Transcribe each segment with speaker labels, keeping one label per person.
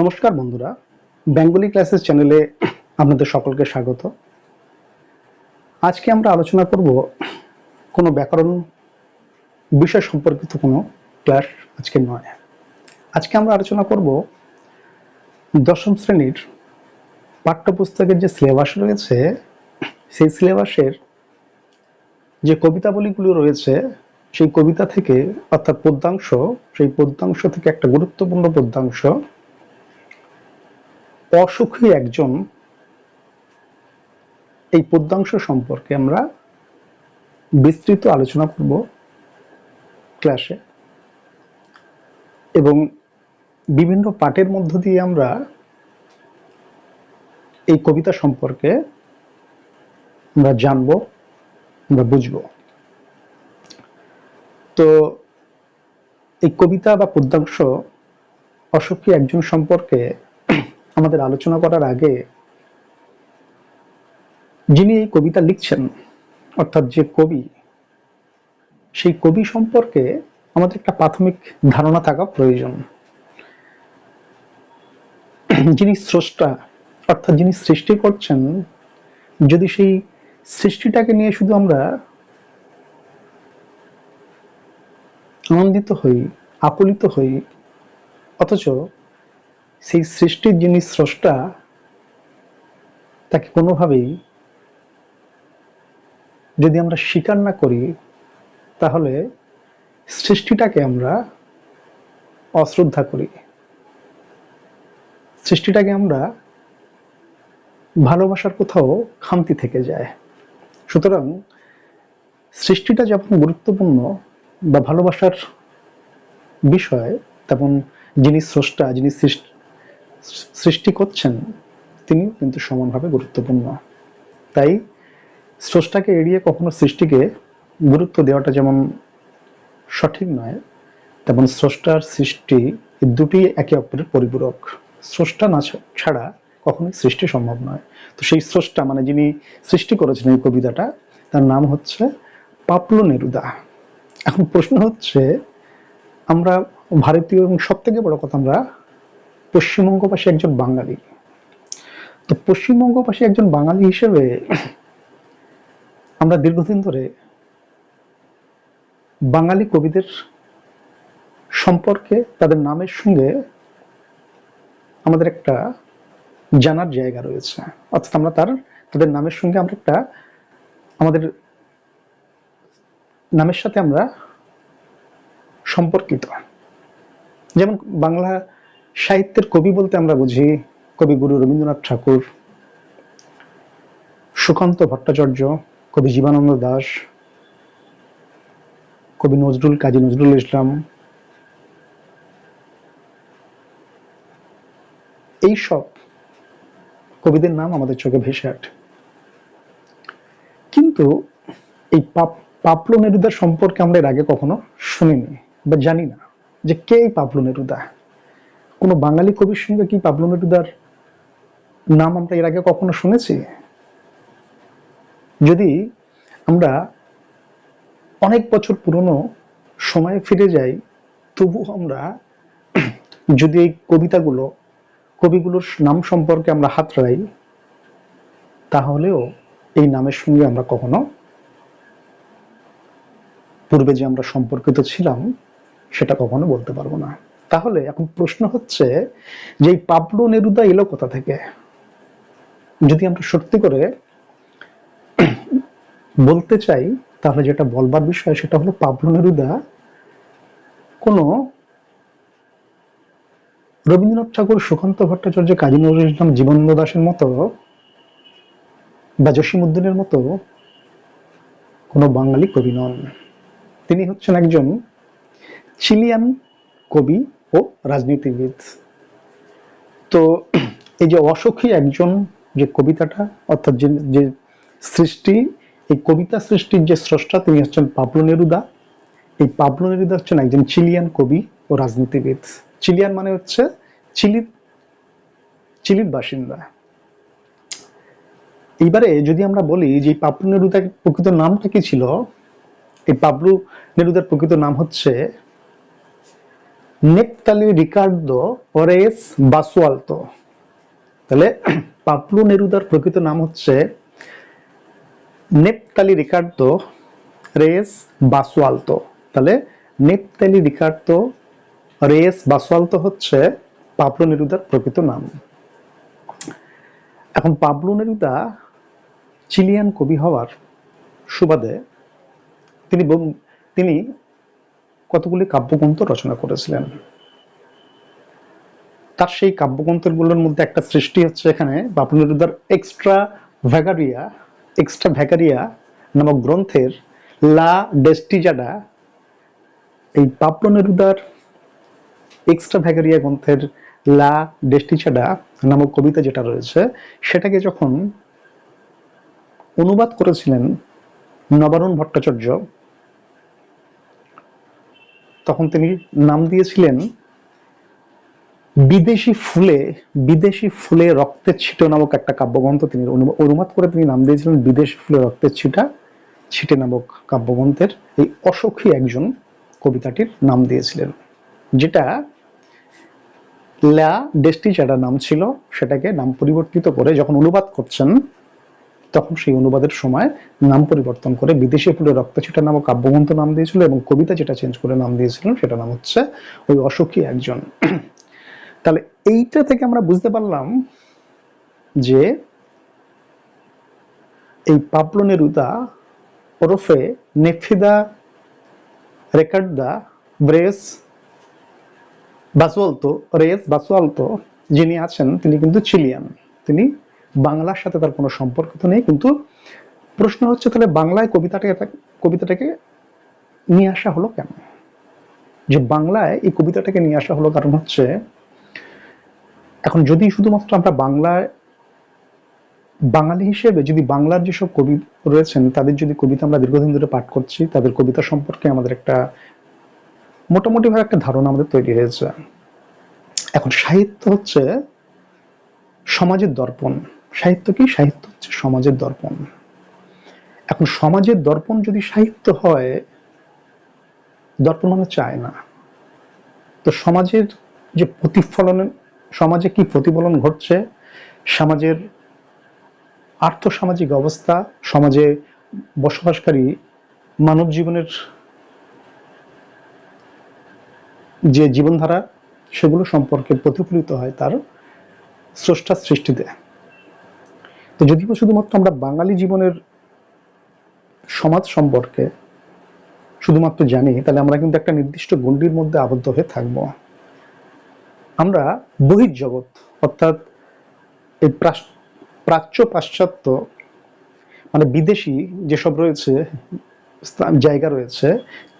Speaker 1: নমস্কার বন্ধুরা, Bengali classes চ্যানেলে আপনাদের সকলকে স্বাগত। আজকে আমরা আলোচনা করব কোনো ব্যাকরণ বিষয় সম্পর্কিত কোনো ক্লাস আজকে নয়। আজকে আমরা আলোচনা করব দশম শ্রেণির পাঠ্যপুস্তকের যে সিলেবাস রয়েছে, সেই সিলেবাসের যে কবিতাবলীগুলো রয়েছে, সেই কবিতা থেকে অর্থাৎ পদ্যাংশ, সেই পদ্যাংশ থেকে একটা গুরুত্বপূর্ণ পদ্যাংশ অসুখী একজন, এই পদ্যাংশ সম্পর্কে আমরা বিস্তৃত আলোচনা করব ক্লাসে। এবং বিভিন্ন পাঠের মধ্য দিয়ে আমরা এই কবিতা সম্পর্কে আমরা জানব, আমরা বুঝব। তো এই কবিতা বা পদ্যাংশ অসুখী একজন সম্পর্কে আমাদের আলোচনা করার আগে যিনি এই কবিতা লিখছেন, অর্থাৎ যে কবি, সেই কবি সম্পর্কে আমাদের একটা প্রাথমিক ধারণা থাকা প্রয়োজন। যিনি স্রষ্টা, অর্থাৎ যিনি সৃষ্টি করছেন, যদি সেই সৃষ্টিটাকে নিয়ে শুধু আমরা আনন্দিত হই, আকুলিত হই, অথচ সেই সৃষ্টির যিনি স্রষ্টা, তাকে কোনোভাবেই যদি আমরা স্বীকার না করি, তাহলে সৃষ্টিটাকে আমরা অশ্রদ্ধা করি। সৃষ্টিটাকে আমরা ভালোবাসার কোথাও খামতি থেকে যায়। সুতরাং সৃষ্টিটা যেমন গুরুত্বপূর্ণ বা ভালোবাসার বিষয়, তেমন যিনি স্রষ্টা, যিনি সৃষ্টি সৃষ্টি করছেন তিনিও কিন্তু সমানভাবে গুরুত্বপূর্ণ। তাই স্রষ্টাকে এড়িয়ে কখনো সৃষ্টিকে গুরুত্ব দেওয়াটা যেমন সঠিক নয়, তেমন স্রষ্টার সৃষ্টি দুটি একে অপরের পরিপূরক। স্রষ্টা না ছাড়া কখনোই সৃষ্টি সম্ভব নয়। তো সেই স্রষ্টা মানে যিনি সৃষ্টি করেছেন এই কবিতাটা, তার নাম হচ্ছে পাপলো নেরুদা। এখন প্রশ্ন হচ্ছে, আমরা ভারতীয় এবং সব থেকে বড় কথা আমরা পশ্চিমবঙ্গবাসী একজন বাঙালি। তো পশ্চিমবঙ্গবাসী একজন বাঙালি হিসেবে আমরা দীর্ঘদিন ধরে বাঙালি কবিদের সম্পর্কে, তাদের নামের সঙ্গে আমাদের একটা জানার জায়গা রয়েছে। অর্থাৎ আমরা তার, তাদের নামের সঙ্গে আমরা একটা, আমাদের নামের সাথে আমরা সম্পর্কিত। যেমন বাংলা সাহিত্যের কবি বলতে আমরা বুঝি কবিগুরু রবীন্দ্রনাথ ঠাকুর, সুকান্ত ভট্টাচার্য, কবি জীবানন্দ দাস, কবি নজরুল, কাজী নজরুল ইসলাম। এইসব কবিদের নাম আমাদের চোখে ভেসে ওঠে কিন্তু এই পাপ, পাপলো নেরুদার সম্পর্কে আমরা এর আগে কখনো শুনিনি বা জানি না যে কে পাপলো নেরুদা। কোনো বাঙালি কবির সঙ্গে কি পাবলো নেরুদার নাম আমরা এর আগে কখনো শুনেছি? যদি আমরা অনেক বছর পুরনো সময়ে ফিরে যাই তবু আমরা যদি এই কবিতাগুলো, কবিগুলোর নাম সম্পর্কে আমরা হাত রাই তাহলেও এই নামের সঙ্গে আমরা কখনো পূর্বে যে আমরা সম্পর্কিত ছিলাম, সেটা কখনো বলতে পারব না। তাহলে এখন প্রশ্ন হচ্ছে যে পাবলো নেরুদা এলো কোথা থেকে? যদি আমরা সত্যি করে বলতে চাই, তাহলে যেটা বলবার বিষয় সেটা হলো পাবলো নেরুদা কোনো রবীন্দ্রনাথ ঠাকুর, সুকান্ত ভট্টাচার্য, কাজী নজরুল ইসলাম জীবনানন্দ দাসের মতো বা জসিমুদ্দিনের মতো কোনো বাঙালি কবি নন। তিনি হচ্ছেন একজন চিলিয়ান কবি ও রাজনীতিবিদ। তো এই যে অসুখী একজন যে কবিতাটা, অর্থাৎ যে সৃষ্টি, এই কবিতা সৃষ্টির যে স্রষ্টা তিনি হচ্ছেন পাবলো নেরুদা। এই পাবলো নেরুদা হচ্ছেন একজন চিলিয়ান কবি ও রাজনীতিবিদ। চিলিয়ান মানে হচ্ছে চিলির চিলির বাসিন্দা। এইবারে যদি আমরা বলি যে পাবলো নেরুদার প্রকৃত নামটা কি ছিল, এই পাবলু নেরুদার প্রকৃত নাম হচ্ছে নেপতালি রিকার্ডো ওরেস বাসুয়ালতো। তাহলে পাবলো নেরুদার প্রকৃত নাম হচ্ছে নেপতালি রিকার্ডো রেস বাসুয়ালতো। তাহলে নেপতালি রিকার্ডো রেস বাসুয়ালতো হচ্ছে পাবলো নেরুদার প্রকৃত নাম। এখন পাবলো নেরুদা চিলিয়ান কবি হওয়ার সুবাদে তিনি তিনি কতগুলি কাব্যগ্রন্থ রচনা করেছিলেন? তার সেই কাব্যগ্রন্থগুলোর মধ্যে একটা সৃষ্টি হচ্ছে এখানে পাবলো নেরুদার এক্সট্রা ভ্যাগারিয়া এক্সট্রা ভ্যাগারিয়া নামক গ্রন্থের লা ডেস্টিজাডা। এই পাবলো নেরুদার এক্সট্রা ভ্যাগারিয়া গ্রন্থের লা ডেস্টিচাডা নামক কবিতা যেটা রয়েছে, সেটাকে যখন অনুবাদ করেছিলেন নবারুণ ভট্টাচার্য তখন তিনি নাম দিয়েছিলেন, বিদেশি ফুলে বিদেশি ফুলে রক্তের ছিটো নামক একটা কাব্যগ্রন্থ তিনি অনু- অনুবাদ করে তিনি নাম দিয়েছিলেন বিদেশি ফুলে রক্তের ছিটা, ছিটে নামক কাব্যগ্রন্থের এই অসখী একজন কবিতাটির নাম দিয়েছিলেন, যেটা লা ডেস্টিচাডা নাম ছিল, সেটাকে নাম পরিবর্তিত করে যখন অনুবাদ করছেন তখন সেই অনুবাদের সময় নাম পরিবর্তন করে বিদেশি ফুলে রক্তছিটা নামক কাব্যগ্রন্থ নাম দিয়েছিল এবং কবিতা যেটা চেঞ্জ করে নাম দিয়েছিলেন সেটা নাম হচ্ছে ওই অসুখী একজন। তাহলে এইটা থেকে আমরা বুঝতে পারলাম যে এই পাবলো নেরুদা ওরফে নেফিদা রেকার্ডদা ব্রেস বাসুয়ালতো, রেস বাসুয়ালতো যিনি আছেন, তিনি কিন্তু চিলিয়ান। তিনি বাংলার সাথে তার কোনো সম্পর্ক তো নেই, কিন্তু প্রশ্ন হচ্ছে তাহলে বাংলায় কবিতাটাকে কবিতাটাকে নিয়ে আসা হলো কেন? যে বাংলায় এই কবিতাটাকে নিয়ে আসা হলো কারণ হচ্ছে, এখন যদি শুধুমাত্র আমরা বাংলায়, বাঙালি হিসেবে যদি বাংলার যেসব কবি রয়েছেন, তাদের যদি কবিতা আমরা দীর্ঘদিন ধরে পাঠ করছি, তাদের কবিতা সম্পর্কে আমাদের একটা মোটামুটি ভাবে একটা ধারণা আমাদের তৈরি হয়েছে। এখন সাহিত্য হচ্ছে সমাজের দর্পণ। সাহিত্য কি? সাহিত্য হচ্ছে সমাজের দর্পণ। এখন সমাজের দর্পণ যদি সাহিত্য হয়, দর্পণ মানে চায় না। তো সমাজের যে প্রতিফলন, সমাজে কি প্রতিফলন ঘটছে? সমাজের আর্থসামাজিক অবস্থা, সমাজে বসবাসকারী মানব জীবনের যে জীবনধারা, সেগুলো সম্পর্কে প্রতিফলিত হয় তার স্রষ্টার সৃষ্টিতে। তো যদি শুধুমাত্র আমরা বাঙালি জীবনের সমাজ সম্পর্কে শুধুমাত্র জানি, তাহলে আমরা কিন্তু একটা নির্দিষ্ট গণ্ডির মধ্যে আবদ্ধ হয়ে থাকব। আমরা বহির্জগৎ, অর্থাৎ এই প্রাচ্য পাশ্চাত্য মানে বিদেশি যেসব রয়েছে জায়গা রয়েছে,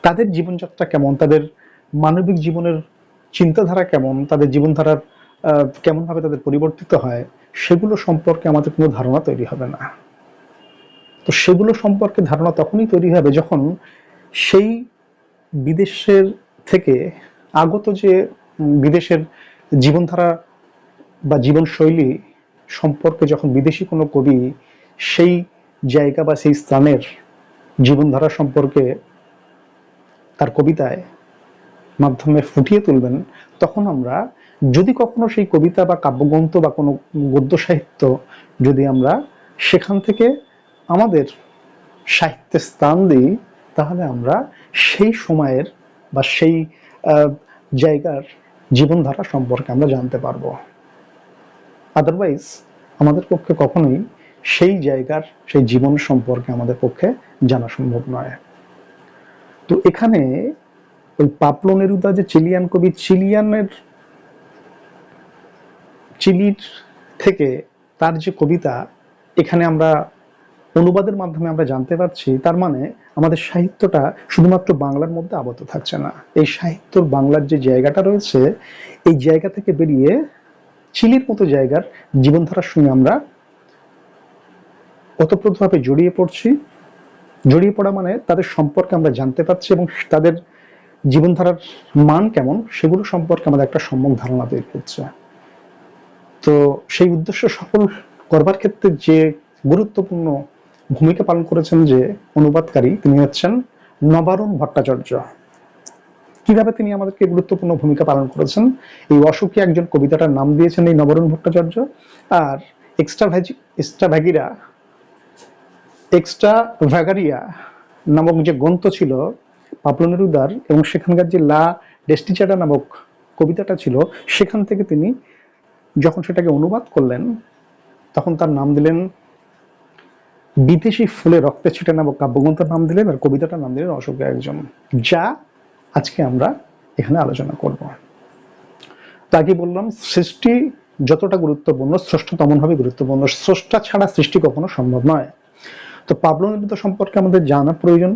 Speaker 1: তাদের জীবনযাত্রা কেমন? তাদের মানবিক জীবনের চিন্তাধারা কেমন? তাদের জীবনধারার আহ, কেমন ভাবে তাদের পরিবর্তিত হয় সেগুলো সম্পর্কে আমাদের কোনো ধারণা তৈরি হবে না। তো সেগুলো সম্পর্কে ধারণা তখনই তৈরি হবে যখন সেই বিদেশের থেকে আগত যে বিদেশের জীবনধারা বা জীবনশৈলী সম্পর্কে যখন বিদেশি কোনো কবি সেই জায়গা বা সেই স্থানের জীবনধারা সম্পর্কে তার কবিতায় মাধ্যমে ফুটিয়ে তুলবেন তখন আমরা যদি কখনো সেই কবিতা বা কাব্যগ্রন্থ বা কোনো গদ্য সাহিত্য যদি আমরা সেখান থেকে আমাদের সাহিত্যে স্থান দিই, তাহলে আমরা সেই সময়ের বা সেই জায়গার জীবনধারা সম্পর্কে আমরা জানতে পারব। আদারওয়াইজ আমাদের পক্ষে কখনোই সেই জায়গার, সেই জীবন সম্পর্কে আমাদের পক্ষে জানা সম্ভব নয়। তো এখানে ওই পাপলো নেরুদা যে চিলিয়ান কবি, চিলিয়ানের চিলির থেকে তার যে কবিতা, এখানে আমরা অনুবাদের মাধ্যমে আমরা জানতে পারছি, তার মানে আমাদের সাহিত্যটা শুধুমাত্র বাংলার মধ্যে আবদ্ধ থাকছে না। এই সাহিত্যর বাংলার যে জায়গাটা রয়েছে, এই জায়গা থেকে বেরিয়ে চিলির মতো জায়গার জীবনধারার সঙ্গে আমরা ওতপ্রোতভাবে জড়িয়ে পড়ছি। জড়িয়ে পড়া মানে তাদের সম্পর্কে আমরা জানতে পারছি এবং তাদের জীবনধারার মান কেমন, সেগুলো সম্পর্কে আমাদের একটা সম্যক ধারণা তৈরি হচ্ছে। তো সেই উদ্দেশ্য সফল করবার ক্ষেত্রে যে গুরুত্বপূর্ণ ভূমিকা পালন করেছেন যে অনুবাদকারী, তিনি হচ্ছেন নবারুণ ভট্টাচার্য। কীভাবে তিনি আমাদেরকে গুরুত্বপূর্ণ ভূমিকা পালন করেছেন? এই অসুখী একজন কবিতাটার নাম দিয়েছেন এই নবরণ ভট্টাচার্য। আর extra Extravagaria Extravagaria নামক যে গ্রন্থ ছিল পাবলো নেরুদার এবং সেখানকার যে লা ডেস্টিচাটা নামক কবিতাটা ছিল, সেখান থেকে তিনি যখন সেটাকে অনুবাদ করলেন, তখন তার নাম দিলেন বিদেশি ফুলে রক্তে ছিটে নামক কাব্যগ্রন্থের নাম দিলেন আর কবিতাটার নাম দিলেন অশোক একজন, যা আজকে আমরা এখানে আলোচনা করব। তাকে বললাম, সৃষ্টি যতটা গুরুত্বপূর্ণ, স্রষ্টা তেমনভাবে গুরুত্বপূর্ণ, স্রষ্টা ছাড়া সৃষ্টি কখনো সম্ভব নয়। তো পাবলো সম্পর্কে আমাদের জানা প্রয়োজন।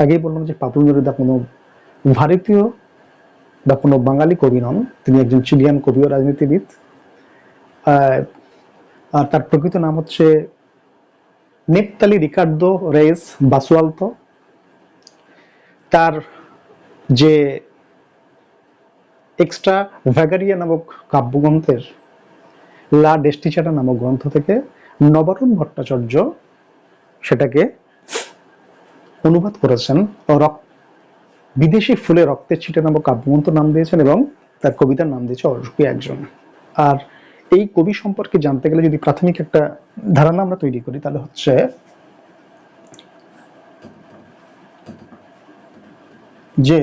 Speaker 1: আগেই বললাম যে পাবলো কোনো ভারতীয় বা কোনো বাঙালি কবি নন, তিনি একজন চিলিয়ান কবি ও রাজনীতিবিদ তার প্রকৃত নাম হচ্ছে নেপতালি রিকার্দো রেস বাসুয়ালতো। তার যে এক্সট্রা ভ্যাগারিয়া নামক কাব্যগ্রন্থের লা ডেস্টিচাটা নামক গ্রন্থ থেকে নবরুণ ভট্টাচার্য সেটাকে অনুবাদ করেছেন ও রক- বিদেশি ফুলে রক্তের ছিটে নামক কাব্যগ্রন্থ নাম দিয়েছেন এবং তার কবিতার নাম দিয়েছে অরসুকি একজন। আর এই কবি সম্পর্কে জানতে গেলে যদি প্রাথমিক একটা ধারণা আমরা তৈরি করি, তাহলে হচ্ছে যে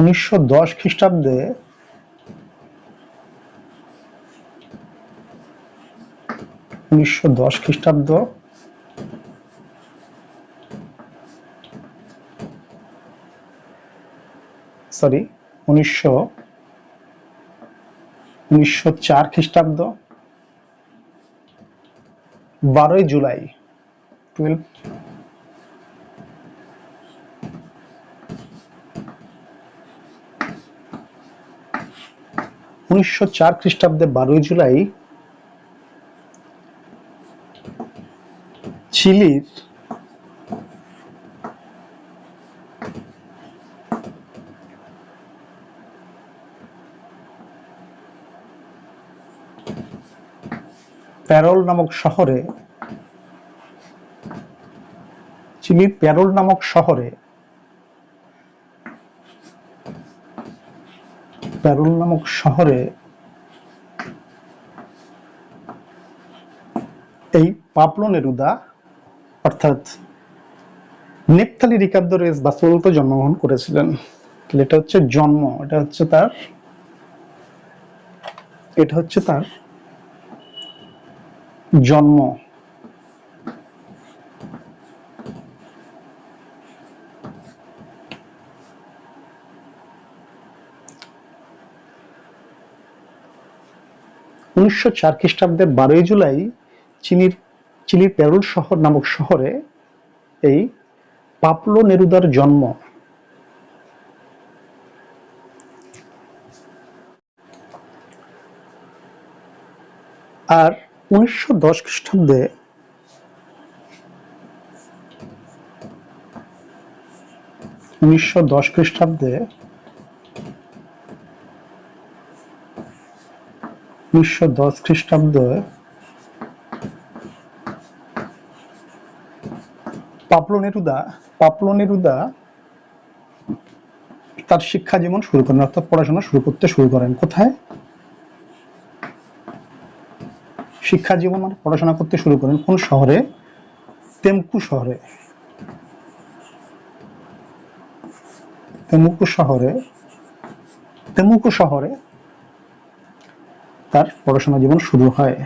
Speaker 1: উনিশশো দশ খ্রিস্টাব্দে উনিশশো দশ খ্রিস্টাব্দ সরি উনিশশো উনিশশো চার খ্রিস্টাব্দ বারোই জুলাই টুয়েলভ উনিশশো চার খ্রিস্টাব্দে বারোই জুলাই চিলির প্যারোল নামক শহরে চিলির প্যারোল নামক শহরে, প্যারোল নামক শহরে এই পাপলো নেরুদা, অর্থাৎ নেপথালি রিকার্দো রেস বাসুলতো জন্মগ্রহণ করেছিলেন। এটা হচ্ছে জন্ম, এটা হচ্ছে তার, এটা হচ্ছে তার জন্ম। উনিশশো চার খ্রিস্টাব্দের বারোই জুলাই চিনির চিলির প্যারোল শহর নামক শহরে এই পাপলো নেরুদার জন্ম। আর উনিশশো দশ খ্রিস্টাব্দে উনিশশো দশ খ্রিস্টাব্দে উনিশশো দশ খ্রিস্টাব্দে পাপলো নেরুদা পাপলো নেরুদা তার শিক্ষা জীবন শুরু করেন, অর্থাৎ পড়াশোনা শুরু করতে শুরু করেন। কোথায়? শিক্ষা জীবন মানে পড়াশোনা করতে শুরু করেন কোন শহরে? তেমকু শহরে। তেমুকু শহরে। তেমুকু শহরে তার পড়াশোনা জীবন শুরু হয়।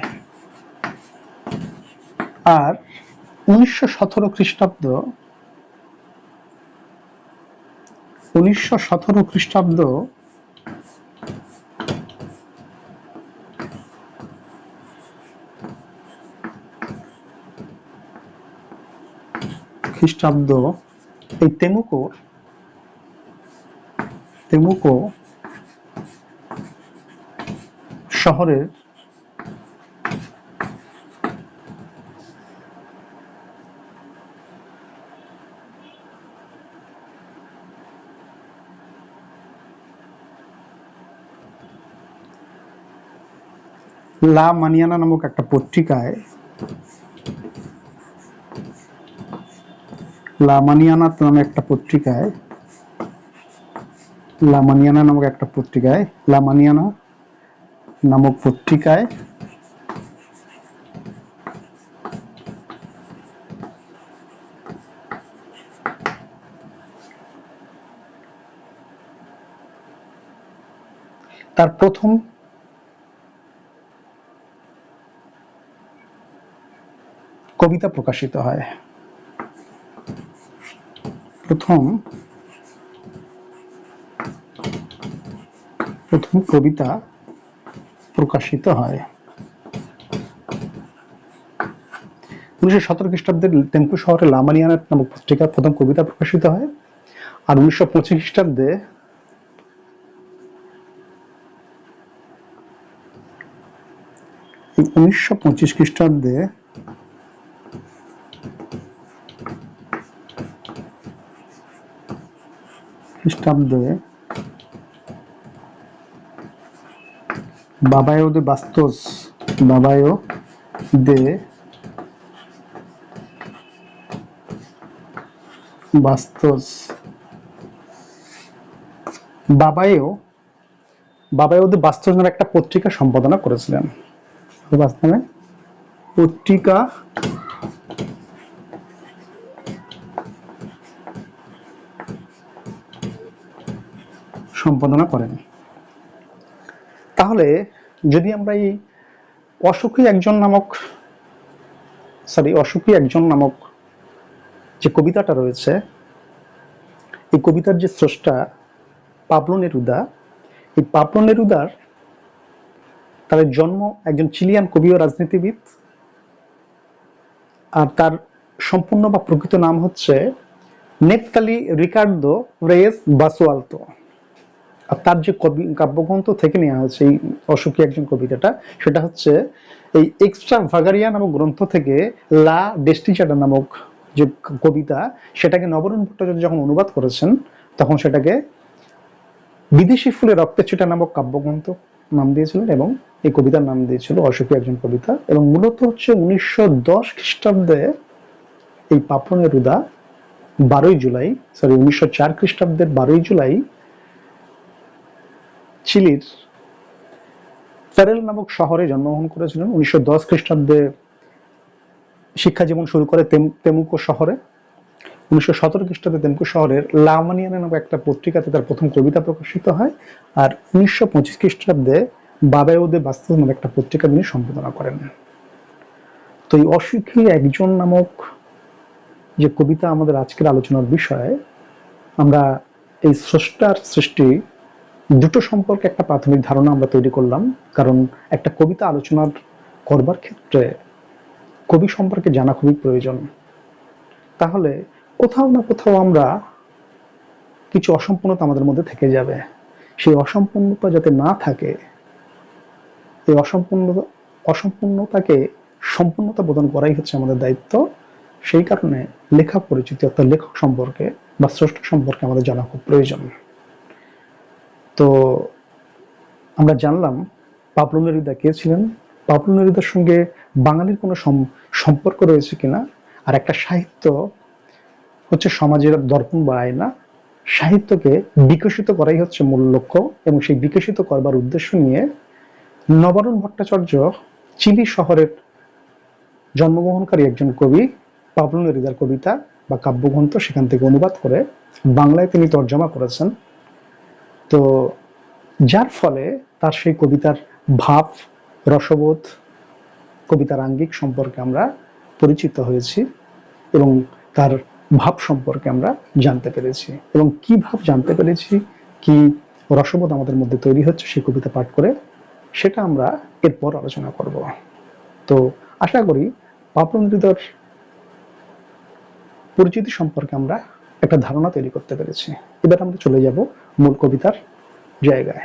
Speaker 1: আর উনিশশো সতেরো খ্রিস্টাব্দ, উনিশশো সতেরো খ্রিস্টাব্দ খ্রিস্টাব্দ এই তেমুকো তেমুকো শহরের লা মানিয়ানা নামক একটা পত্রিকায় লামানিয়ানা নামে একটা পত্রিকায়, লামানিয়ানা নামক একটা পত্রিকায়, লামানিয়ানা নামক পত্রিকায় তার প্রথম কবিতা প্রকাশিত হয়। প্রথম প্রথম কবিতা প্রকাশিত হয়। উনিশশো সতেরো খ্রিস্টাব্দের টেম্পু শহরে লামানিয়ানা নামক পত্রিকার প্রথম কবিতা প্রকাশিত হয়। আর উনিশশো পঁচিশ খ্রিস্টাব্দে উনিশশো পঁচিশ খ্রিস্টাব্দে খ্রিস্টাব্দে বাবায়ো দে বাস্তস বাবায়ো দে বাস্তস বাবায়ও বাবায়ও দে বাস্তস নামে একটা পত্রিকা সম্পাদনা করেছিলেন। বাস্তবে? পত্রিকা সম্পাদনা করেন। তাহলে যদি আমরা এই অসুখী একজন নামক সরি অসুখী একজন নামক যে কবিতাটা রয়েছে, এই কবিতার যে স্রষ্টা পাবলো নেরুদা, এই পাবলো নেরুদার তার জন্ম একজন চিলিয়ান কবি ও রাজনীতিবিদ, আর তার সম্পূর্ণ বা প্রকৃত নাম হচ্ছে নেপতালি রিকার্দো রেস বাসুয়ালতো। আর তার যে কবি, কাব্যগ্রন্থ থেকে নেওয়া হয়েছে এই অসুখী একজন কবিতাটা, সেটা হচ্ছে এই এক্সট্রা ভাগারিয়া নামক গ্রন্থ থেকে লা ডেস্টিচাটা নামক যে কবিতা, সেটাকে নবরণ ভট্টাচার্য যখন অনুবাদ করেছেন, তখন সেটাকে বিদেশি ফুলে রক্তে ছিটা নামক কাব্যগ্রন্থ নাম দিয়েছিলেন এবং এই কবিতার নাম দিয়েছিল অসুখী একজন কবিতা এবং মূলত হচ্ছে উনিশশো দশ খ্রিস্টাব্দে এই পাপনের রুদা বারোই জুলাই সরি উনিশশো চার খ্রিস্টাব্দের বারোই জুলাই চিলির ফেরেল নামক শহরে জন্মগ্রহণ করেছিলেন। উনিশশো দশ খ্রিস্টাব্দে শিক্ষা জীবন শুরু করে তেমুকো শহরে। উনিশশো সতেরো খ্রিস্টাব্দে তেমুকো শহরের লামানিয়ানা নামক একটা পত্রিকাতে তার প্রথম কবিতা প্রকাশিত হয় আর উনিশশো পঁচিশ খ্রিস্টাব্দে বাবায়ুদে বাস্তব নামে একটা পত্রিকা তিনি সম্পাদনা করেন। তো এই অসুখী একজন নামক যে কবিতা আমাদের আজকের আলোচনার বিষয়, আমরা এই স্রষ্টার সৃষ্টি দুটো সম্পর্কে একটা প্রাথমিক ধারণা আমরা তৈরি করলাম, কারণ একটা কবিতা আলোচনার করবার ক্ষেত্রে কবি সম্পর্কে জানা খুবই প্রয়োজন। তাহলে কোথাও না কোথাও আমরা কিছু অসম্পূর্ণতা আমাদের মধ্যে থেকে যাবে। সেই অসম্পূর্ণতা যাতে না থাকে, এই অসম্পূর্ণ, অসম্পূর্ণতাকে সম্পূর্ণতা প্রদান করাই হচ্ছে আমাদের দায়িত্ব। সেই কারণে লেখা পরিচিতি অর্থাৎ লেখক সম্পর্কে বা স্রষ্টা সম্পর্কে আমাদের জানা খুব প্রয়োজন। তো আমরা জানলাম পাবলো নেরুদা কে ছিলেন? পাবলো নেরুদার সঙ্গে বাঙালির কোনো সম্পর্ক রয়েছে কিনা? আর একটা সাহিত্য হচ্ছে সমাজের দর্পণ বা আয়না। সাহিত্যকে বিকশিত করাই হচ্ছে মূল লক্ষ্য এবং সেই বিকশিত করবার উদ্দেশ্য নিয়ে নবারুণ ভট্টাচার্য চিলি শহরের জন্মগ্রহণকারী একজন কবি পাবলো নেরুদার কবিতা বা কাব্যগ্রন্থ সেখান থেকে অনুবাদ করে বাংলায় তিনি তর্জমা করেছেন। তো যার ফলে তার সেই কবিতার ভাব, রসবোধ, কবিতার আঙ্গিক সম্পর্কে আমরা পরিচিত হয়েছি এবং তার ভাব সম্পর্কে আমরা জানতে পেরেছি। এবং কি ভাব জানতে পেরেছি, কি রসবোধ আমাদের মধ্যে তৈরি হচ্ছে সেই কবিতা পাঠ করে, সেটা আমরা এরপর আলোচনা করব। তো আশা করি পাপনৃদর পরিচিতি সম্পর্কে আমরা একটা ধারণা তৈরি করতে পেরেছি। এবার আমরা চলে যাব মূল কবিতার জায়গায়।